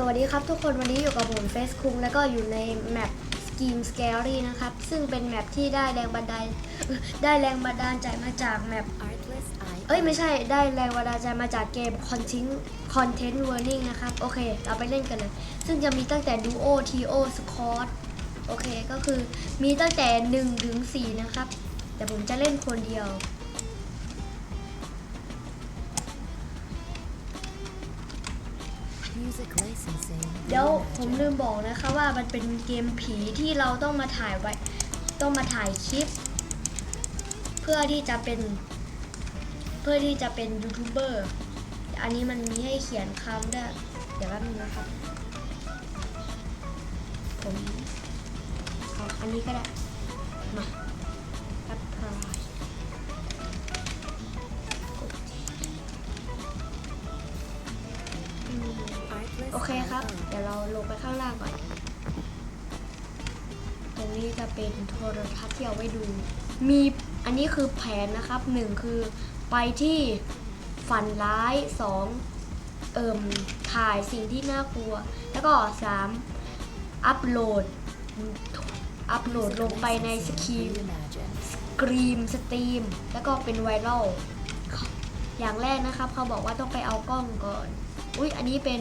สวัสดีครับทุกคนวันนี้อยู่กับผมเฟสคุงแล้วก็อยู่ในแมป Scheme Scary นะครับ ซึ่งเป็นแมปที่ได้แรงบันดาลได้แรงบันดาลใจมาจากแมป Artless Eye เอ้ยไม่ใช่ได้แรงบันดาลใจมาจากเกม Content Content Warning นะครับ โอเคเราไปเล่นกันเลย ซึ่งจะมีตั้งแต่ Duo Trio Squad โอเคก็คือมีตั้งแต่1ถึง4นะครับ แต่ผมจะเล่นคนเดียว เดี๋ยวผมลืมบอกนะคะว่ามันเป็นเกมผีที่เราต้องมาถ่ายไว้ ต้องมาถ่ายคลิป เพื่อที่จะเป็น เพื่อที่จะเป็นยูทูบเบอร์อันนี้มันมีให้เขียนคำด้วยเดี๋ยวแป๊บนึงนะครับผมเอาอันนี้ก็ได้มา โอเคครับ เดี๋ยวเราลงไปข้างล่างก่อน ตรงนี้จะเป็นโทรทัศน์ที่เอาไว้ดู มีอันนี้คือแผนนะครับหนึ่งคือไปที่ฝันร้ายสองเอิ่มถ่ายสิ่งที่น่ากลัว แล้วก็สามอัปโหลด อัปโหลดลงไปในสกีสกรีมสตรีม แล้วก็เป็นไวรัลอย่างแรกนะครับ เขาบอกว่าต้องไปเอากล้องก่อน อุ้ยอันนี้เป็น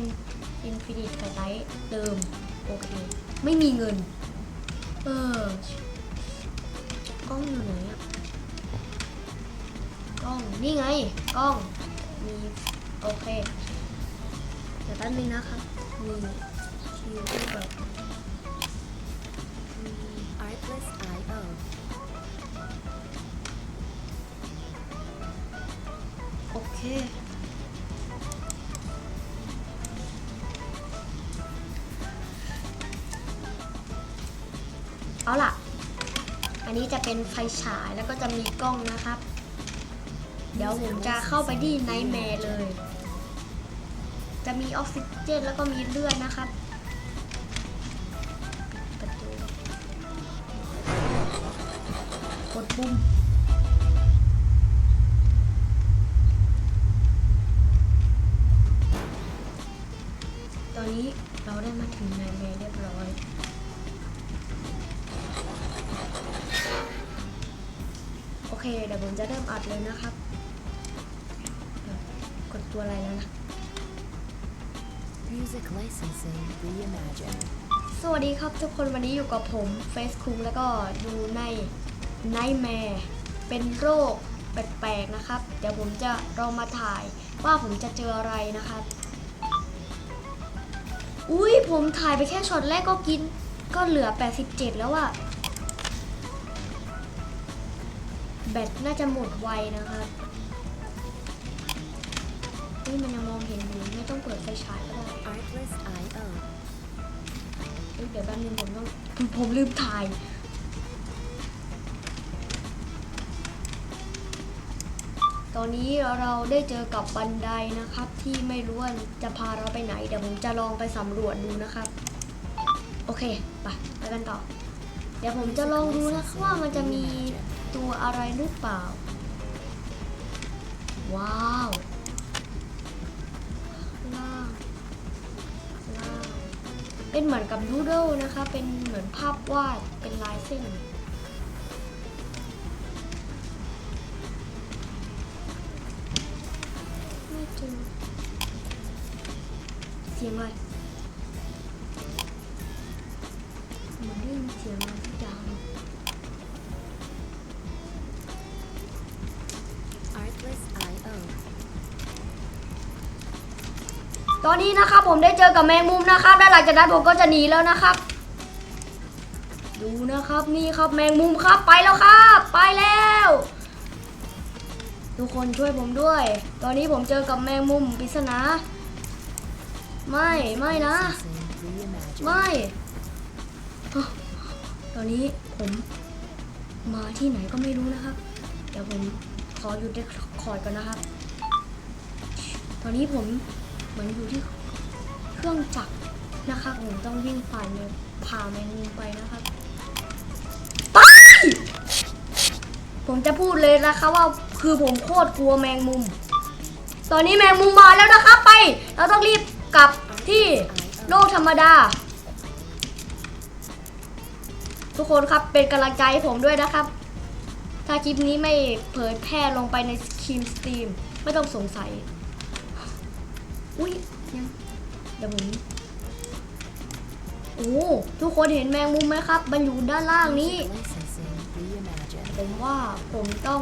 Infinite Light เติม โอเค ไม่มีเงิน เออกล้องอยู่ไหนอะกล้อง นี่ไง กล้อง มี โอเคเดี๋ยวแป๊บนึงนะครับมีคิวที่แบบมี Artless IO โอเค เอาล่ะ อันนี้จะเป็นไฟฉายแล้วก็จะมีกล้องนะครับ เดี๋ยวผมจะเข้าไปที่ไนท์แมร์เลย จะมีออกซิเจนแล้วก็มีเลือดนะครับ เคเดี๋ยวผมจะเริ่มอัดเลยนะครับเดี๋ยวกดตัวอะไรแล้วนะ Music Licensing Reimagined สวัสดีครับทุกคนวันนี้อยู่กับผมเฟซคุงแล้วก็อยู่ใน Nightmare เป็นโรคแปลกๆนะครับ เดี๋ยวผมจะลองมาถ่ายว่าผมจะเจออะไรนะครับ อุ้ยผมถ่ายไปแค่ช็อตแรกก็กินก็เหลือ 87 แล้วอะ บตน่าจะหมดไวนะครับนี่มันยังมองเห็นอยู่ไม่ต้องเปิดไฟฉายก็ได้ Artless IO เอ้ยเดี๋ยวแป๊บนึงผมต้องผมลืมถ่ายตอนนี้เราได้เจอกับบันไดนะครับ ที่ไม่รู้ว่าจะพาเราไปไหน เดี๋ยวผมจะลองไปสำรวจดูนะครับ โอเค ไปไปกันต่อ เดี๋ยวผมจะลองดูนะว่ามันจะมี ตัวอะไรหรือเปล่า ว้าวล่างล่างเป็นเหมือนกับดูโดนะคะ เป็นเหมือนภาพวาด เป็นลายเส้น ไม่เจอเสียงอะไรเหมือนได้ยินเสียงอะไร ตอนนี้นะครับผมได้เจอกับแมงมุมนะครับและหลังจากนั้นผมก็จะหนีแล้วนะครับ ดูนะครับนี่ครับแมงมุมครับไปแล้วครับ ไปแล้ว ทุกคนช่วยผมด้วย ตอนนี้ผมเจอกับแมงมุมปริศนาไม่ไม่นะ ไม่ตอนนี้ผมมาที่ไหนก็ไม่รู้นะครับ เดี๋ยวผมขอหยุดเรคคอร์ดก่อนนะครับ ตอนนี้ผม เหมือนอยู่ที่เครื่องจักรนะครับผมต้องวิ่งผ่านเนี่ยผ่าแมงมุมไปนะครับไปผมจะพูดเลยนะคะว่าคือผมโคตรกลัวแมงมุม ตอนนี้แมงมุมมาแล้วนะครับไป เราต้องรีบกลับที่โลกธรรมดา ทุกคนครับเป็นกำลังใจให้ผมด้วยนะครับ ถ้าคลิปนี้ไม่เผยแพร่ลงไปในคีมสตรีม ไม่ต้องสงสัย อุ้ยยังเดี๋ยวผมโอ้ทุกคนเห็นแมงมุมไหมครับ มันอยู่ด้านล่างนี้ ผมว่าผมต้อง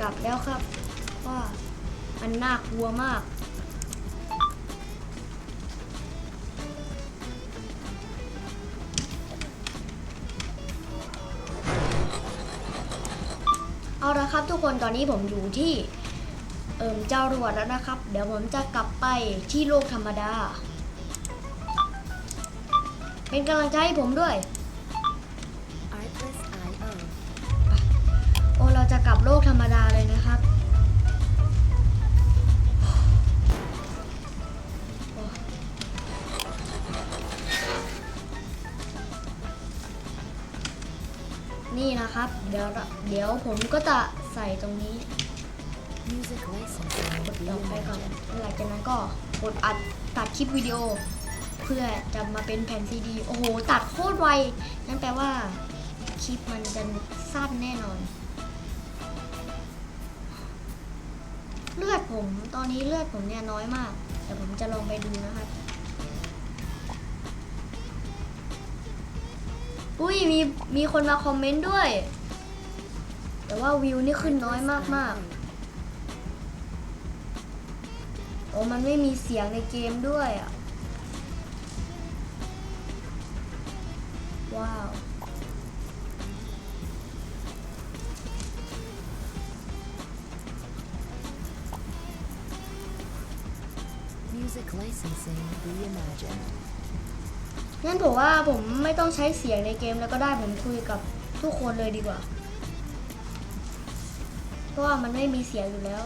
กลับแล้วครับ ว่ามันน่ากลัวมากเอาละครับทุกคนตอนนี้ผมอยู่ที่ เอิมเจ้ารวดแล้วนะครับ เดี๋ยวผมจะกลับไปที่โลกธรรมดา เป็นกำลังใจให้ผมด้วย โอ้เราจะกลับโลกธรรมดาเลยนะครับนี่นะครับ เดี๋ยวเดี๋ยวผมก็จะใส่ตรงนี้ กดต่อไปก่อนหลังจากนั้นก็กดอัดตัดคลิปวิดีโอ เพื่อจะมาเป็นแผ่นซีดีโอ้โห ตัดโคตรไว นั่นแปลว่า คลิปมันจะสั้นแน่นอน เลือดผมตอนนี้เลือดผมเนี่ยน้อยมาก แต่ผมจะลองไปดูนะครับอุ้ยมีมีคนมาคอมเมนต์ด้วย แต่ว่าวิวนี่ขึ้นน้อยมากๆ โอ้มันไม่มีเสียงในเกมด้วยอะ ว้าว Music licensing reimagined. งั้นผมว่าผมไม่ต้องใช้เสียงในเกมแล้วก็ได้ผมคุยกับทุกคนเลยดีกว่า เพราะว่ามันไม่มีเสียงอยู่แล้ว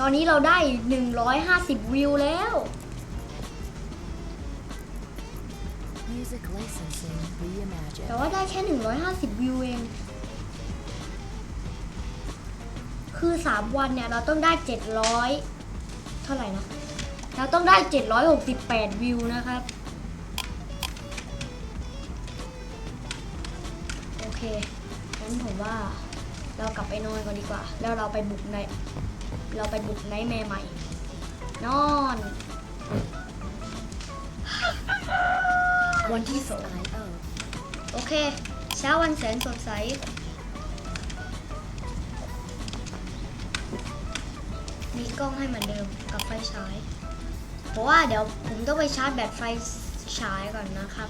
ตอนนี้เราได้ 150 วิวแล้ว Music licensing แต่ reimagined. ว่าได้แค่ 150 วิวเอง คือ 3 วันเนี่ย เราต้องได้ 700 เท่าไหร่นะ เราต้องได้ 768 วิวนะครับ โอเค งั้นผมว่าเรากลับไปนอนก่อนดีกว่า แล้วเราไปบุกใน เราไปบุกไนท์แม่ใหม่ นอน วันที่สอง IO. โอเค เช้าวันแสนสดใส มีกล้องให้เหมือนเดิมกับไฟฉาย เพราะว่าเดี๋ยวผมต้องไปชาร์จแบตไฟฉายก่อนนะครับ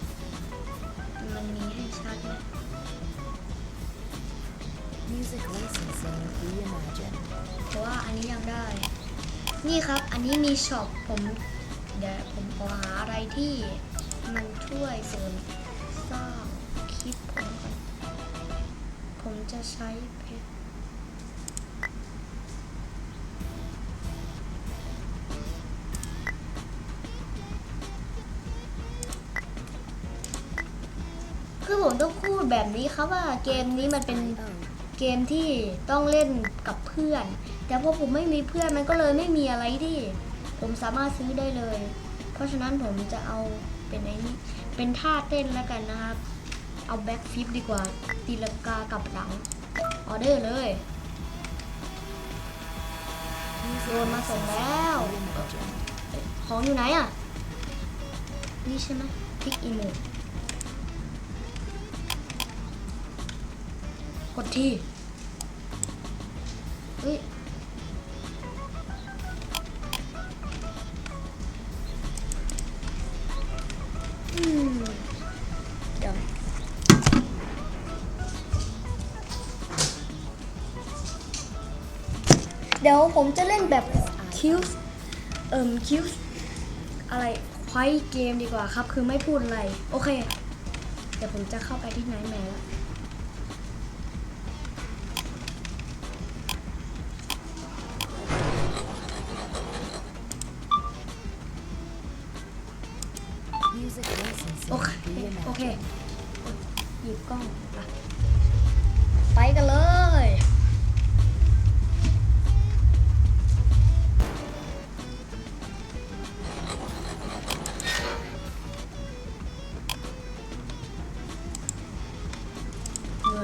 Music licensing reimagined. เพราะว่าอันนี้ยังได้ นี่ครับ อันนี้มีช็อปผม เดี๋ยวผมขอหาอะไรที่มันช่วยเสริมสร้างคลิปผมก่อนผมจะใช้เพชรคือผมต้องพูดแบบนี้ครับว่าเกมนี้มันเป็น เกมที่ต้องเล่นกับเพื่อน แต่พอผมไม่มีเพื่อนมันก็เลยไม่มีอะไรที่ ผมสามารถซื้อได้เลย เพราะฉะนั้นผมจะเอาเป็นไอ้นี้เป็นท่าเต้นแล้วกันนะครับ เอาแบ็คฟิปดีกว่า ตีลังกากลับหลัง ออเดอร์เลยโดนมาส่งแล้ว ของอยู่ไหนอะ นี่ใช่ไหมคลิกอีโม กดที่เฮ้ยอืมเดี๋ยวเดี๋ยวผมจะเล่นแบบคิวส์เอิ่มคิวส์อะไรควายเกมดีกว่าครับ คือไม่พูดอะไร โอเค เดี๋ยวผมจะเข้าไปที่ไนท์แมร์แล้ว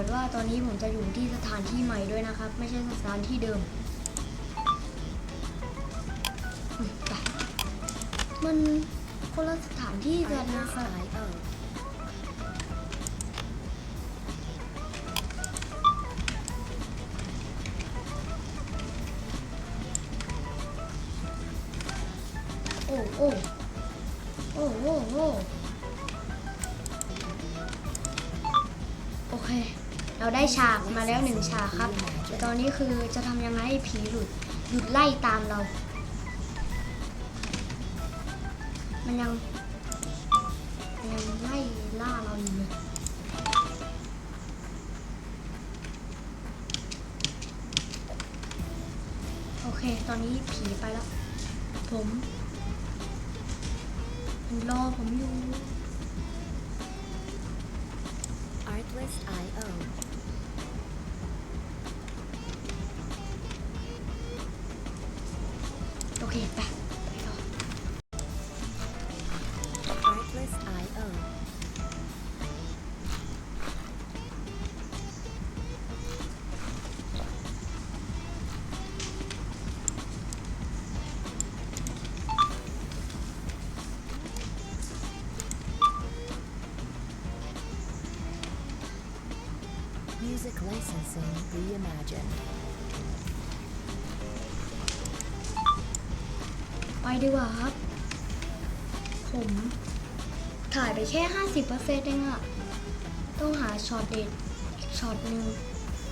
อนว่าตอนนี้ผมจะอยู่ที่สถานที่ใหม่ด้วยนะครับ ไม่ใช่สถานที่เดิม มันคนละสถานที่กันนะครับ มาครับ แต่ตอนนี้คือจะทำยังไงให้ผีหลุดหยุดไล่ตามเรา มันยังมันยังไล่ล่าเราอยู่เลยโอเค ตอนนี้ผีไปแล้ว ผมรอผมอยู่ Artlist.io. licensing reimagined. ไปดีกว่าครับ ผมถ่ายไปแค่ 50%เองอะต้องหาช็อตเด็ดช็อตหนึ่ง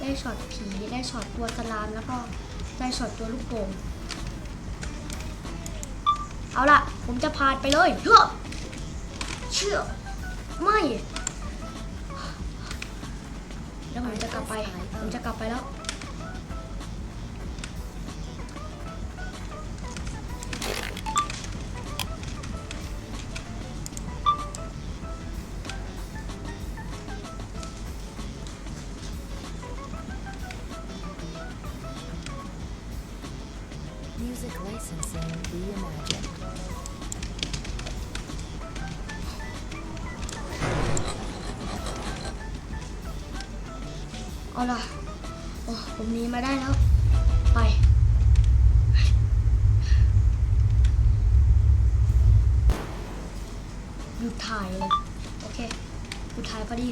ได้ช็อตผี ได้ช็อตตัวสลาม แล้วก็ได้ช็อตตัวลูกโป่งเอาล่ะ ผมจะผ่านไปเลยเชื่อเชื่อไม่ แล้วผมจะกลับไปผมจะกลับไปแล้ว เอาล่ะโอ้ผมหนีมาได้แล้ว ไป หยุดถ่ายเลย โอเคหยุดถ่ายพอดี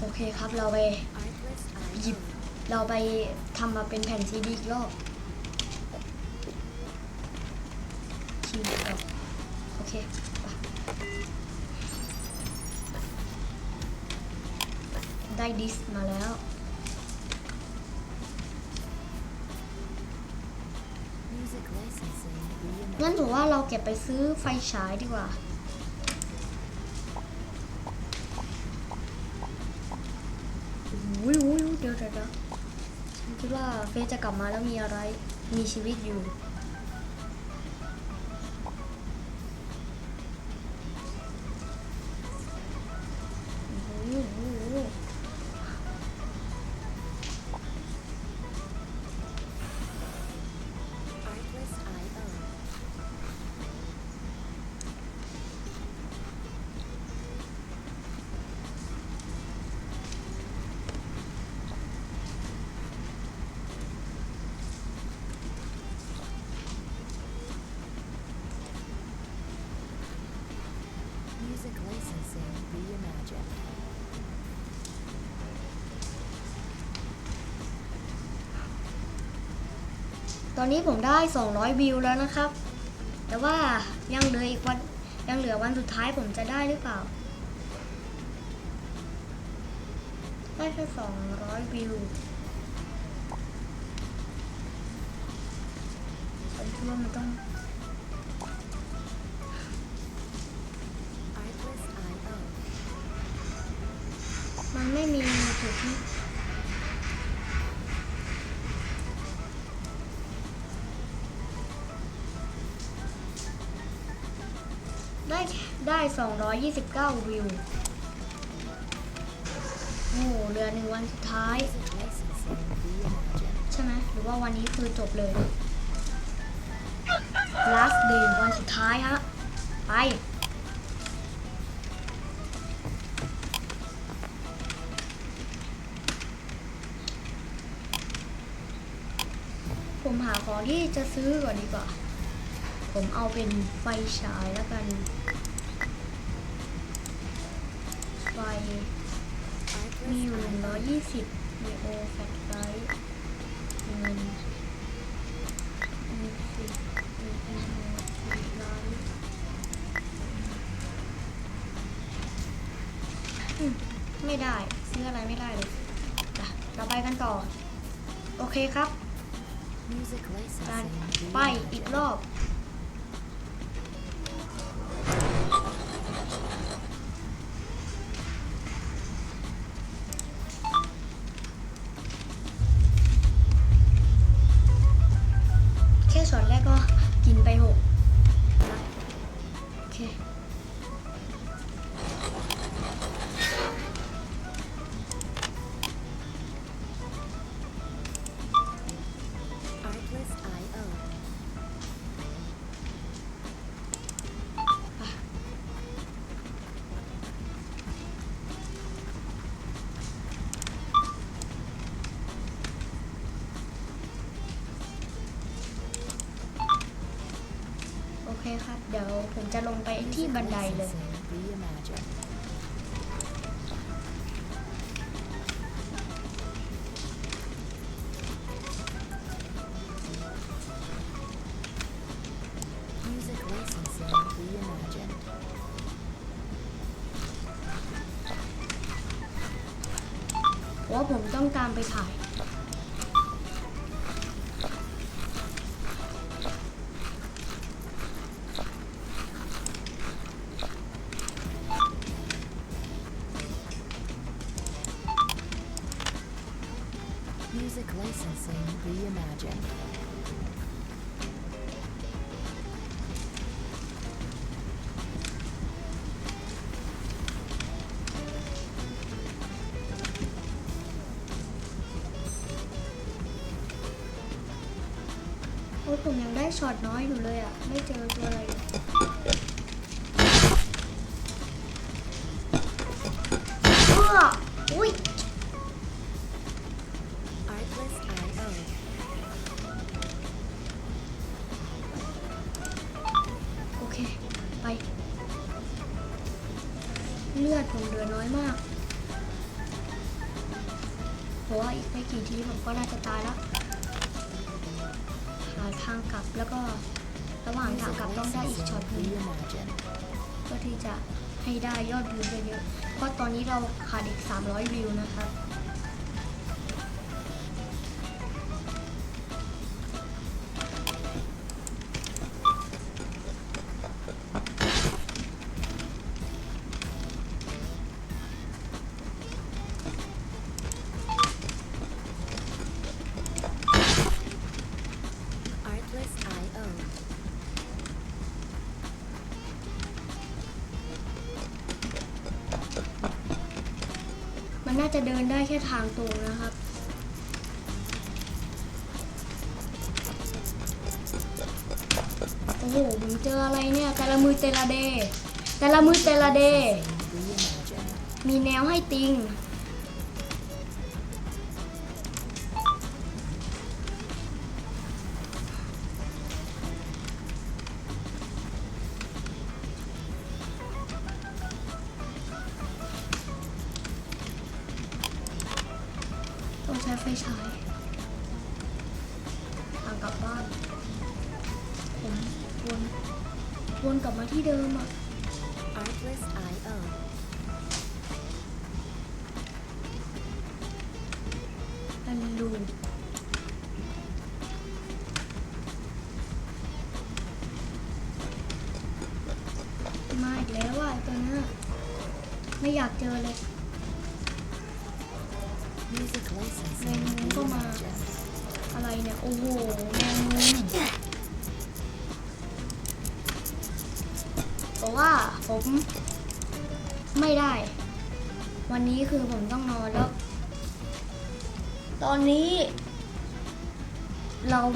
โอเคครับเราไปหยิบเราไปทำมาเป็นแผ่นซีดีอีกรอบ ได้ดิสมาแล้ว งั้นถือว่าเราเก็บไปซื้อไฟฉายดีกว่า อุ้ยอุ้ยยเดี๋ยวเดี๋ยวคิดว่าเฟซจะกลับมาแล้วมีอะไร มีชีวิตอยู่ 'Music licensing reimagined. ตอนนี้ผมได้ 200 วิวแล้วนะครับ แต่ว่ายังเหลืออีกวัน ยังเหลือวันสุดท้ายผมจะได้หรือเปล่า ได้แค่ 200 วิวคิดว่ามันต้อง ได้ได้ 229 วิว โอ้เหลือหนึ่งวันสุดท้าย ใช่ไหมหรือว่าวันนี้คือจบเลย last day วันสุดท้ายฮะ ไป ผมหาของที่จะซื้อก่อนดีกว่า ผมเอาเป็นไฟฉายแล้วกัน ไฟ มีอยู่หนึ่งร้อยยี่สิบมีโอแฟลชไลท์เงินมีสิบมีอีโมแฟลชไลท์อืมไม่ได้ ซื้ออะไรไม่ได้เลยอะเราไปกันต่อ โอเคครับ การไปอีกรอบ ผมจะลงไปที่บันไดเลย ว่าผมต้องตามไปถ่าย ผมยังได้ช็อตน้อยอยู่เลยอะ ไม่เจอตัวอะไรเอออุ้ย กลับแล้วก็ระหว่างทางกลับต้องได้อีกช็อตหนึงเพื่อที่จะให้ได้ยอดวิวเยอะๆเพราะตอนนี้เราขาดอีก 300 วิวนะครับ เดินได้แค่ทางตรงนะครับ โอ้โหผมเจออะไรเนี่ย แต่ละมือแต่ละเด แต่ละมือแต่ละเด มีแนวให้ติง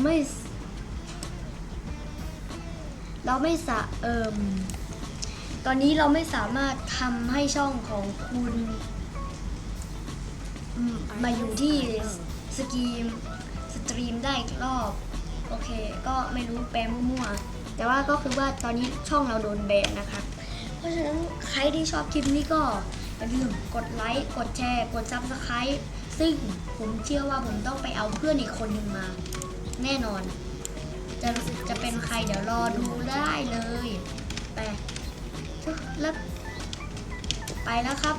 ไม่ เราไม่สะเอิมตอนนี้เราไม่สามารถทำให้ช่องของคุณมาอยู่ที่สกรีมสตรีมได้อีกรอบ โอเค ก็ไม่รู้แปลมั่วๆ แต่ว่าก็คือว่าตอนนี้ช่องเราโดนแบนนะคะ เพราะฉะนั้นใครที่ชอบคลิปนี้ก็อย่าลืมกดไลค์กดแชร์ กดซับสไคร b ์ซึ่งผมเชื่อว่าผมต้องไปเอาเพื่อนอีกคนหนึ่งมา แน่นอน จะจะเป็นใครเดี๋ยวรอดูได้เลย ไปแล้วไปแล้วครับ